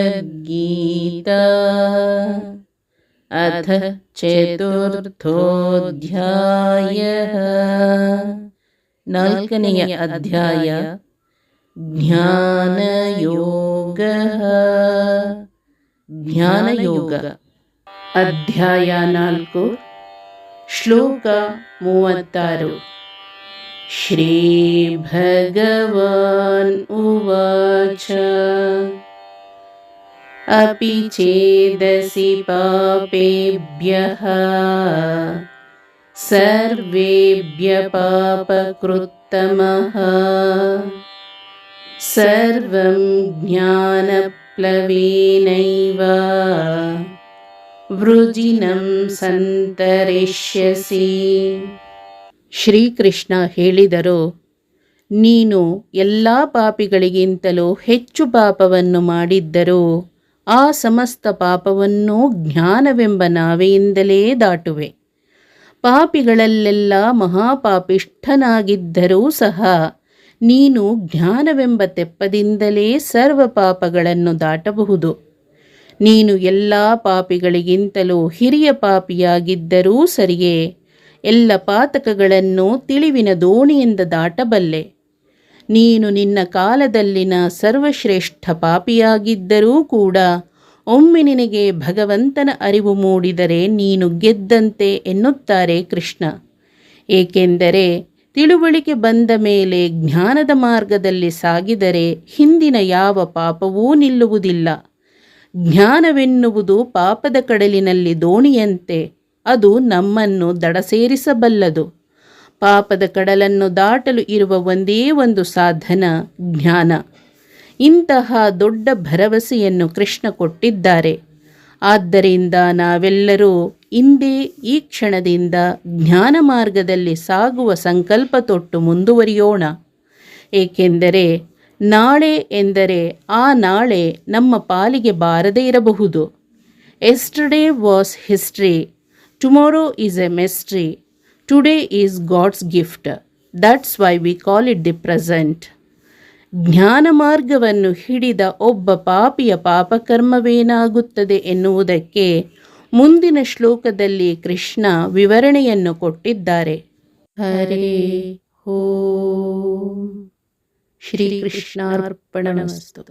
श्रीमद्भगवद्गीता अथ चतुर्थोऽध्यायः ನಾಲ್ಕನೆಯ ಅಧ್ಯಾಯ ಜ್ಞಾನಯೋಗ ಜ್ಞಾನಯೋಗ ಅಧ್ಯಾಯ ನಾಲ್ಕು श्लोकमूवत्तारु श्रीभगवान् उवाच। अपि चेदसिपापेभ्यः सर्वेभ्यपापकृत्तमः सर्वं ज्ञानप्लवेनैव। ವೃಜಿನಂ ಸಂತರಿಷ್ಯಸಿ. ಶ್ರೀಕೃಷ್ಣ ಹೇಳಿದರು, ನೀನು ಎಲ್ಲ ಪಾಪಿಗಳಿಗಿಂತಲೂ ಹೆಚ್ಚು ಪಾಪವನ್ನು ಮಾಡಿದ್ದರೂ ಆ ಸಮಸ್ತ ಪಾಪವನ್ನು ಜ್ಞಾನವೆಂಬ ನಾವೆಯಿಂದಲೇ ದಾಟುವೆ. ಪಾಪಿಗಳಲ್ಲೆಲ್ಲ ಮಹಾಪಾಪಿಷ್ಠನಾಗಿದ್ದರೂ ಸಹ ನೀನು ಜ್ಞಾನವೆಂಬ ತೆಪ್ಪದಿಂದಲೇ ಸರ್ವ ಪಾಪಗಳನ್ನು ದಾಟಬಹುದು. ನೀನು ಎಲ್ಲ ಪಾಪಿಗಳಿಗಿಂತಲೂ ಹಿರಿಯ ಪಾಪಿಯಾಗಿದ್ದರೂ ಸರಿಯೇ, ಎಲ್ಲ ಪಾತಕಗಳನ್ನು ತಿಳಿವಿನ ದೋಣಿಯಿಂದ ದಾಟಬಲ್ಲೆ. ನೀನು ನಿನ್ನ ಕಾಲದಲ್ಲಿನ ಸರ್ವಶ್ರೇಷ್ಠ ಪಾಪಿಯಾಗಿದ್ದರೂ ಕೂಡ ಒಮ್ಮೆ ನಿನಗೆ ಭಗವಂತನ ಅರಿವು ಮೂಡಿದರೆ ನೀನು ಗೆದ್ದಂತೆ ಎನ್ನುತ್ತಾರೆ ಕೃಷ್ಣ. ಏಕೆಂದರೆ ತಿಳುವಳಿಕೆ ಬಂದ ಮೇಲೆ ಜ್ಞಾನದ ಮಾರ್ಗದಲ್ಲಿ ಸಾಗಿದರೆ ಹಿಂದಿನ ಯಾವ ಪಾಪವೂ ನಿಲ್ಲುವುದಿಲ್ಲ. ಜ್ಞಾನವೆನ್ನುವುದು ಪಾಪದ ಕಡಲಿನಲ್ಲಿ ದೋಣಿಯಂತೆ, ಅದು ನಮ್ಮನ್ನು ದಡ ಸೇರಿಸಬಲ್ಲದು. ಪಾಪದ ಕಡಲನ್ನು ದಾಟಲು ಇರುವ ಒಂದೇ ಒಂದು ಸಾಧನ ಜ್ಞಾನ. ಇಂತಹ ದೊಡ್ಡ ಭರವಸೆಯನ್ನು ಕೃಷ್ಣ ಕೊಟ್ಟಿದ್ದಾರೆ. ಆದ್ದರಿಂದ ನಾವೆಲ್ಲರೂ ಇಂದೇ ಈ ಕ್ಷಣದಿಂದ ಜ್ಞಾನ ಮಾರ್ಗದಲ್ಲಿ ಸಾಗುವ ಸಂಕಲ್ಪ ತೊಟ್ಟು ಮುಂದುವರಿಯೋಣ. ಏಕೆಂದರೆ ನಾಳೆ ಎಂದರೆ ಆ ನಾಳೆ ನಮ್ಮ ಪಾಲಿಗೆ ಬಾರದೇ ಇರಬಹುದು. Yesterday was history tomorrow is a mystery today is God's gift that's why we call it the present ಜ್ಞಾನ ಮಾರ್ಗವನ್ನು ಹಿಡಿದ ಒಬ್ಬ ಪಾಪಿಯ ಪಾಪಕರ್ಮವೇನಾಗುತ್ತದೆ ಎನ್ನುವುದಕ್ಕೆ ಮುಂದಿನ ಶ್ಲೋಕದಲ್ಲಿ ಕೃಷ್ಣ ವಿವರಣೆಯನ್ನು ಕೊಟ್ಟಿದ್ದಾರೆ. ಹರೇ ಹೋ ശ്രീകൃഷ്ണാർപ്പണമസ്തു